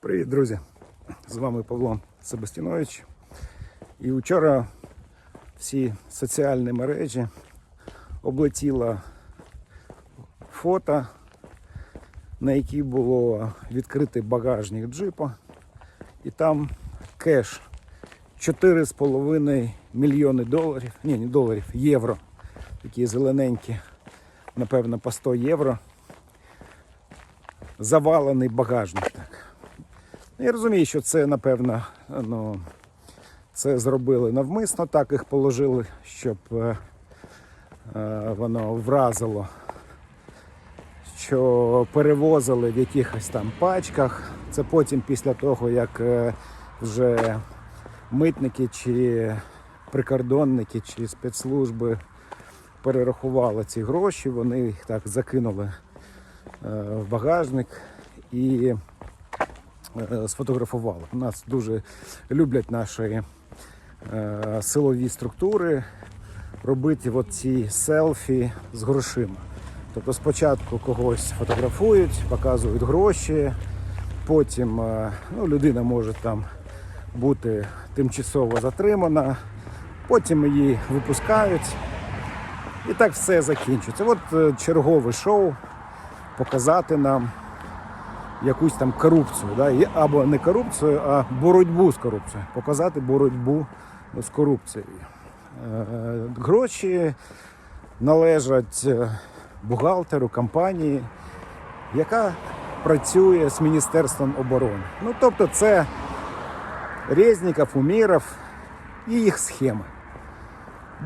Привіт, друзі! З вами Павло Себастінович. І вчора всі соціальні мережі облетіло фото, на якій було відкритий багажник джипа, і там кеш 4,5 мільйони доларів, ні, не доларів, євро, такі зелененькі, напевно, по 100 євро. Завалений багажник. Так. Ну, Я розумію, що це, напевно, ну, це зробили навмисно, так їх положили, щоб е, е, воно вразило, що перевозили в якихось там пачках. Це потім після того, як е, вже митники чи прикордонники чи спецслужби перерахували ці гроші, вони їх так закинули е, в багажник і сфотографували. Нас дуже люблять наші е, силові структури робити ці селфі з грошима. Тобто спочатку когось фотографують, показують гроші, потім е, ну, людина може там бути тимчасово затримана, потім її випускають. І так все закінчується. От е, чергове шоу показати нам якусь там корупцію, да? або не корупцію, а боротьбу з корупцією. Показати боротьбу з корупцією. Е, Гроші належать е, бухгалтеру компанії, яка працює з Міністерством оборони. Ну, тобто це Резніков, Уміров і їх схеми.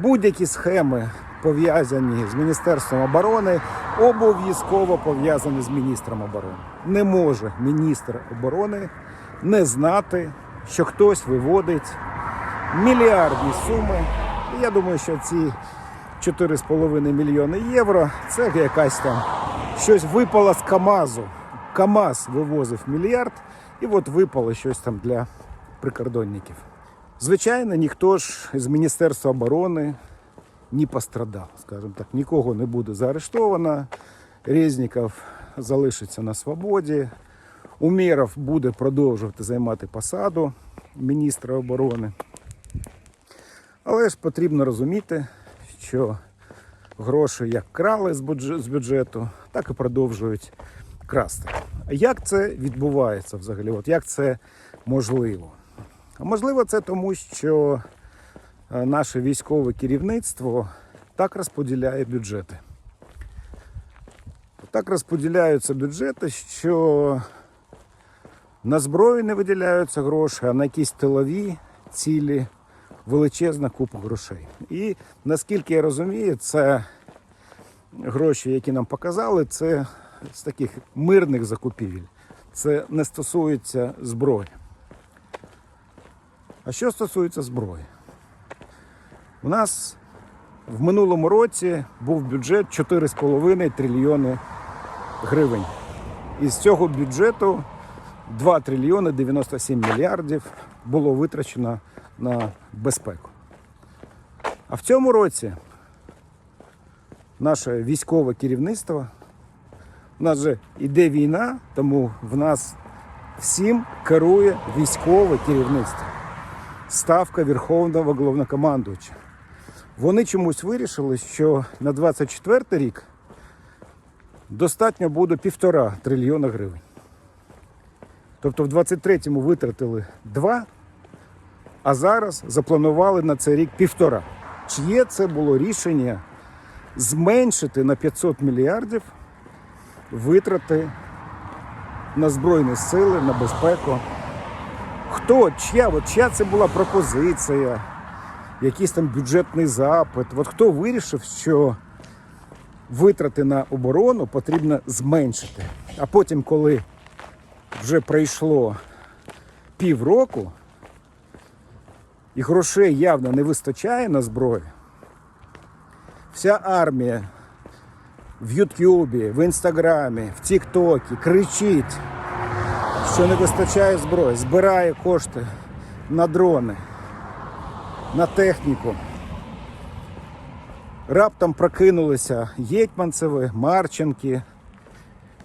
Будь-які схеми пов'язані з Міністерством оборони, обов'язково пов'язані з міністром оборони. Не може міністр оборони не знати, що хтось виводить мільярдні суми. Я думаю, що ці 4,5 мільйони євро це якась там щось випало з КАМАЗу. КАМАЗ вивозив мільярд, і от випало щось там для прикордонників. Звичайно, ніхто ж з Міністерства оборони не пострадав, скажімо так, нікого не буде заарештовано. Резніков залишиться на свободі. Умєров буде продовжувати займати посаду міністра оборони. Але ж потрібно розуміти, що гроші як крали з бюджету, так і продовжують красти. Як це відбувається взагалі? От як це можливо? А можливо, це тому, що наше військове керівництво так розподіляє бюджети. Так розподіляються бюджети, що на зброю не виділяються гроші, а на якісь тилові цілі величезна купа грошей. І наскільки я розумію, це гроші, які нам показали, це з таких мирних закупівель. Це не стосується зброї. А що стосується зброї? У нас в минулому році був бюджет 4,5 трильйони гривень. Із цього бюджету 2 трильйони 97 мільярдів було витрачено на безпеку. А в цьому році наше військове керівництво, у нас же іде війна, тому в нас всім керує військове керівництво. Ставка Верховного головнокомандувача. Вони чомусь вирішили, що на 24 рік достатньо буде півтора трильйона гривень. Тобто в 23-му витратили 2, а зараз запланували на цей рік півтора. Чиє це було рішення зменшити на 500 мільярдів витрати на Збройні сили, на безпеку? Хто, чия, от чия це була пропозиція, якийсь там бюджетний запит? От хто вирішив, що витрати на оборону потрібно зменшити? А потім, коли вже пройшло півроку, і грошей явно не вистачає на зброю, вся армія в Ютубі, в Інстаграмі, в Тіктокі кричить, що не вистачає зброї, збирає кошти на дрони, на техніку. Раптом прокинулися Єтьманцеви, Марченки,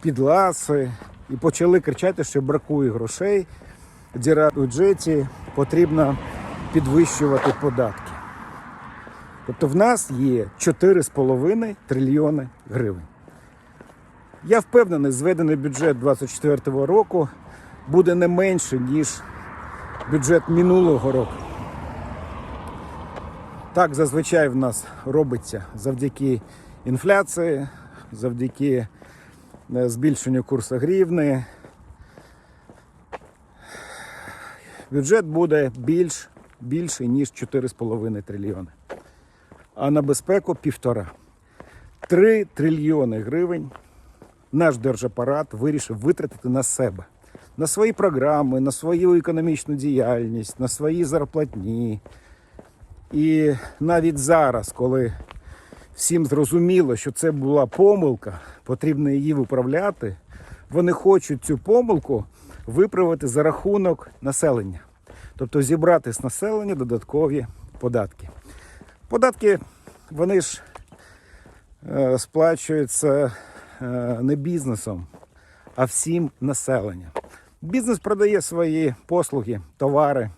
Підласи, і почали кричати, що бракує грошей, діра в бюджеті, потрібно підвищувати податки. Тобто в нас є 4,5 трильйони гривень. Я впевнений, зведений бюджет 2024 року буде не менше, ніж бюджет минулого року. Так зазвичай в нас робиться завдяки інфляції, завдяки е, збільшенню курсу гривни. Бюджет буде більш, більший, ніж 4,5 трильйони. А на безпеку півтора. 3 трильйони гривень наш держапарат вирішив витратити на себе, на свої програми, на свою економічну діяльність, на свої зарплатні. І навіть зараз, коли всім зрозуміло, що це була помилка, потрібно її виправляти, вони хочуть цю помилку виправити за рахунок населення. Тобто зібрати з населення додаткові податки. Податки, вони ж е, сплачуються е, не бізнесом, а всім населенням. Бізнес продає свої послуги, товари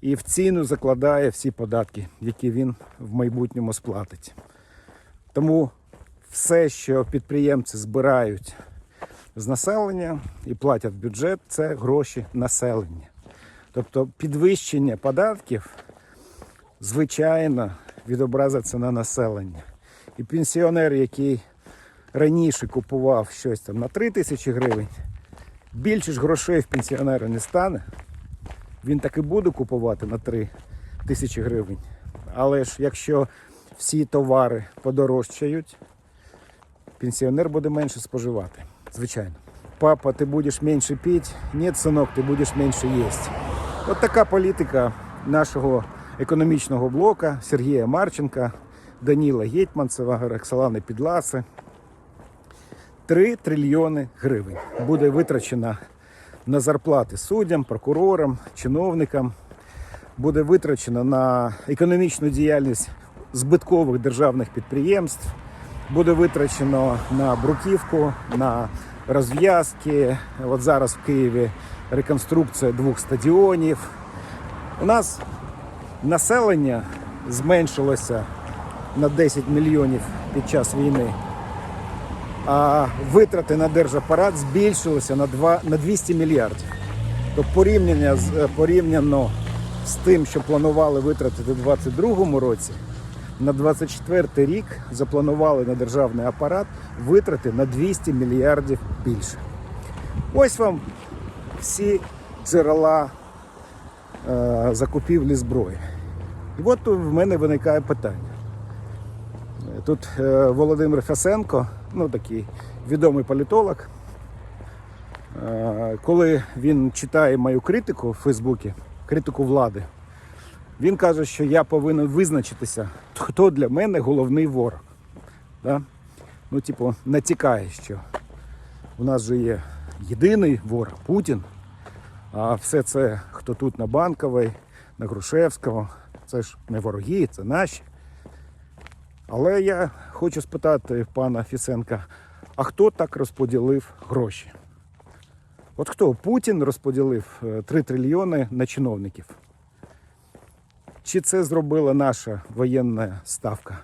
і в ціну закладає всі податки, які він в майбутньому сплатить. Тому все, що підприємці збирають з населення і платять в бюджет, це гроші населення. Тобто підвищення податків, звичайно, відобразиться на населення. І пенсіонер, який раніше купував щось там на 3 тисячі гривень, більше ж грошей в пенсіонера не стане. Він так і буде купувати на 3 тисячі гривень. Але ж якщо всі товари подорожчають, пенсіонер буде менше споживати. Звичайно. Папа, ти будеш менше пити, ні, синок, ти будеш менше їсти. От така політика нашого економічного блока Сергія Марченка, Даніла Гетьманцева, Роксолани Підласи. 3 трильйони гривень буде витрачено на зарплати суддям, прокурорам, чиновникам. Буде витрачено на економічну діяльність збиткових державних підприємств. Буде витрачено на бруківку, на розв'язки. От зараз в Києві реконструкція двох стадіонів. У нас населення зменшилося на 10 мільйонів під час війни, витрати на держапарат збільшилися на, 2, на 200 мільярдів. Тобто порівняння з, е, порівняно з тим, що планували витратити у 2022 році, на 24 рік запланували на державний апарат витрати на 200 мільярдів більше. Ось вам всі джерела е, закупівлі зброї. І от в мене виникає питання. Тут е, Володимир Фесенко, ну такий відомий політолог, е, коли він читає мою критику в Фейсбуці, критику влади, він каже, що я повинен визначитися, хто для мене головний ворог. Да? Ну, типу, натякає, що у нас же є єдиний ворог Путін, а все це, хто тут на Банковій, на Грушевського, це ж не вороги, це наші. Але я хочу спитати пана Фісенка, а хто так розподілив гроші? От хто Путін розподілив е, 3 трильйони на чиновників? Чи це зробила наша воєнна ставка,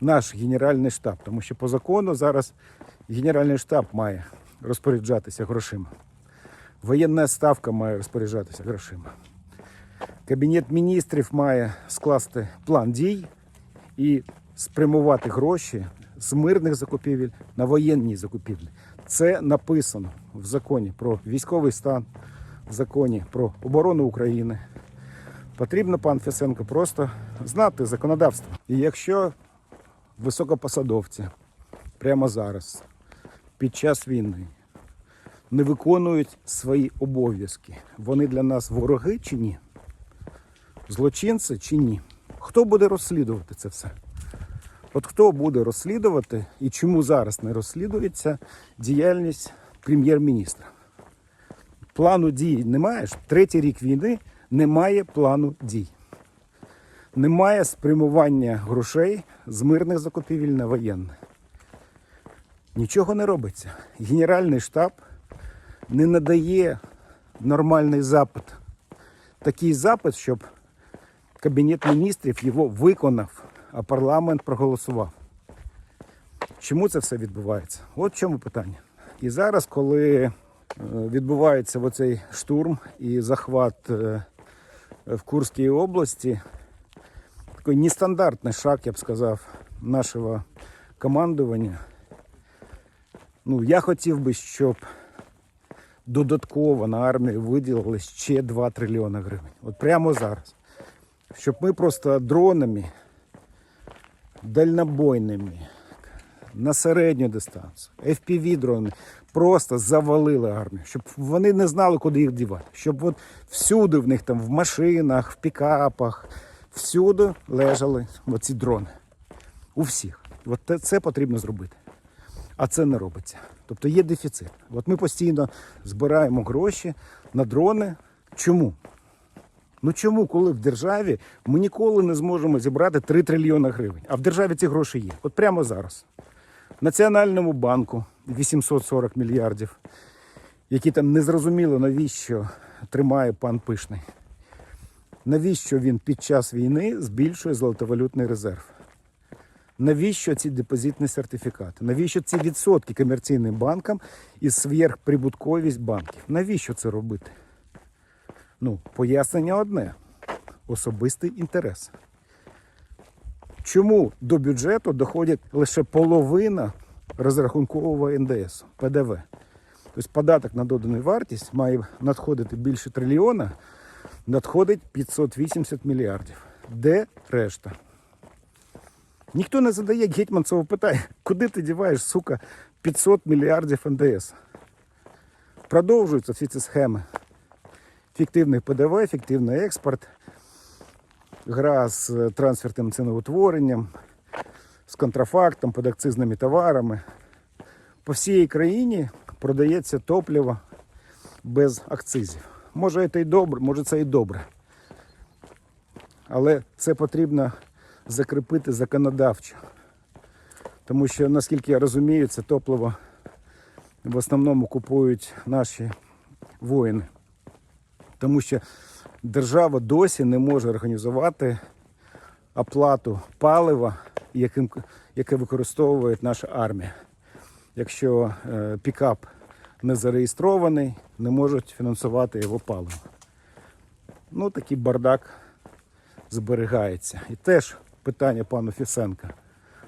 наш генеральний штаб? Тому що по закону зараз генеральний штаб має розпоряджатися грошима. Воєнна ставка має розпоряджатися грошима. Кабінет міністрів має скласти план дій і спрямувати гроші з мирних закупівель на воєнні закупівлі. Це написано в законі про військовий стан, в законі про оборону України. Потрібно, пан Фесенко, просто знати законодавство. І якщо високопосадовці прямо зараз, під час війни, не виконують свої обов'язки, вони для нас вороги чи ні? Злочинці чи ні? Хто буде розслідувати це все? От хто буде розслідувати і чому зараз не розслідується діяльність прем'єр-міністра? Плану дій немає. Третій рік війни немає плану дій. Немає спрямування грошей з мирних закупівель на воєнне. Нічого не робиться. Генеральний штаб не надає нормальний запит. Такий запит, щоб Кабінет міністрів його виконав, а парламент проголосував. Чому це все відбувається? От в чому питання. І зараз, коли е, відбувається оцей штурм і захват е, в Курській області, такий нестандартний шаг, я б сказав, нашого командування. Ну, я хотів би, щоб додатково на армію виділили ще 2 трильйони гривень. От прямо зараз. Щоб ми просто дронами дальнобойними на середню дистанцію, FPV дрони просто завалили армію, щоб вони не знали, куди їх дівати. Щоб от всюди в них там в машинах, в пікапах, всюди лежали оці дрони. У всіх. От це потрібно зробити. А це не робиться. Тобто є дефіцит. От ми постійно збираємо гроші на дрони. Чому? Ну чому, коли в державі ми ніколи не зможемо зібрати 3 трильйони гривень, а в державі ці гроші є. От прямо зараз. Національному банку 840 мільярдів, які там незрозуміло навіщо тримає пан Пишний. Навіщо він під час війни збільшує золотовалютний резерв? Навіщо ці депозитні сертифікати? Навіщо ці відсотки комерційним банкам і сверхприбутковість банків? Навіщо це робити? Ну, пояснення одне: особистий інтерес. Чому до бюджету доходить лише половина розрахункового НДС ПДВ? Тобто податок на додану вартість має надходити більше трильйона, надходить 580 мільярдів. Де решта? Ніхто не задає Гетьманцеву питання, куди ти діваєш, сука, 500 мільярдів НДС? Продовжуються всі ці схеми фіктивний ПДВ, фіктивний експорт, гра з е, трансфертним ціноутворенням, з контрафактом, подакцизними товарами. По всій країні продається топливо без акцизів. Може це і добре, може це і добре. Але це потрібно закріпити законодавчо. Тому що, наскільки я розумію, це топливо в основному купують наші воїни тому що держава досі не може організувати оплату палива, яким, яке використовує наша армія. Якщо е, пікап не зареєстрований, не можуть фінансувати його паливо. Ну, такий бардак зберігається. І теж питання пану Фісенка.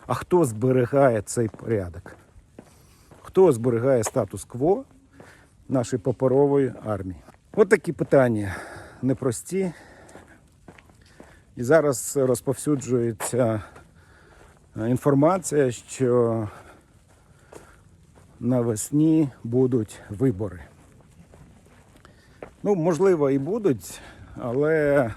А хто зберігає цей порядок? Хто зберігає статус-кво нашої паперової армії? От такі питання непрості. І зараз розповсюджується е, інформація, що навесні будуть вибори. Ну, можливо, і будуть, але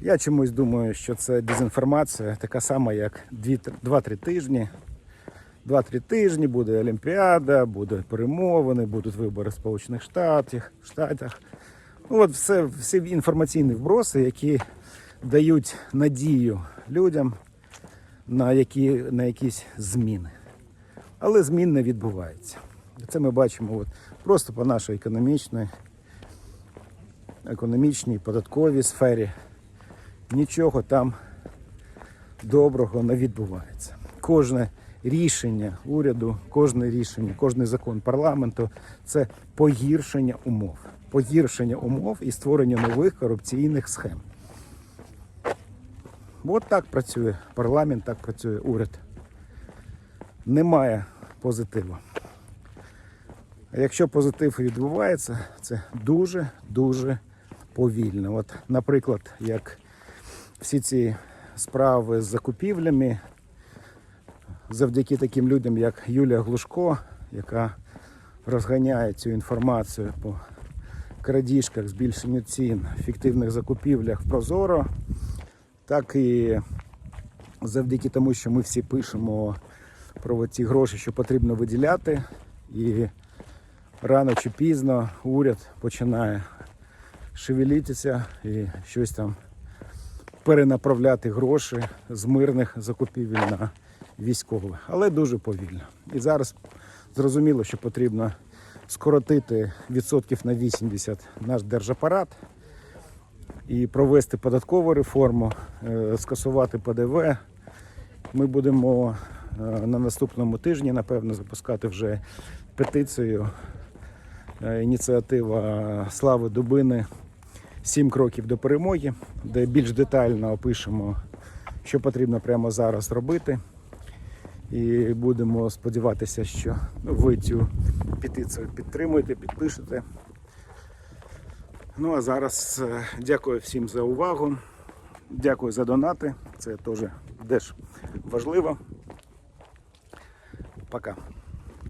я чомусь думаю, що це дезінформація, така сама, як 2-3 тижні. Два-три тижні буде Олімпіада, буде перемовини, будуть вибори в Сполучених Штатах. Штатах. Ну, от все, всі інформаційні вброси, які дають надію людям на, які, на якісь зміни. Але змін не відбувається. Це ми бачимо от, просто по нашій економічній, економічній, податковій сфері. Нічого там доброго не відбувається. Кожне рішення уряду, кожне рішення, кожний закон парламенту це погіршення умов. Погіршення умов і створення нових корупційних схем. От так працює парламент, так працює уряд. Немає позитиву. А якщо позитив відбувається, це дуже-дуже повільно. От, наприклад, як всі ці справи з закупівлями, завдяки таким людям, як Юлія Глушко, яка розганяє цю інформацію по крадіжках, збільшенню цін, фіктивних закупівлях Прозоро, так і завдяки тому, що ми всі пишемо про ці гроші, що потрібно виділяти, і рано чи пізно уряд починає шевелітися і щось там перенаправляти гроші з мирних закупівель на військових, але дуже повільно. І зараз зрозуміло, що потрібно скоротити відсотків на 80 наш держапарат і провести податкову реформу, е, скасувати ПДВ. Ми будемо е, на наступному тижні, напевно, запускати вже петицію. Е, Ініціатива Слави Дубини Сім кроків до перемоги, де більш детально опишемо, що потрібно прямо зараз робити. І будемо сподіватися, що ви цю петицію підтримуєте, підпишете. Ну а зараз е, дякую всім за увагу. Дякую за донати. Це теж теж важливо. Пока.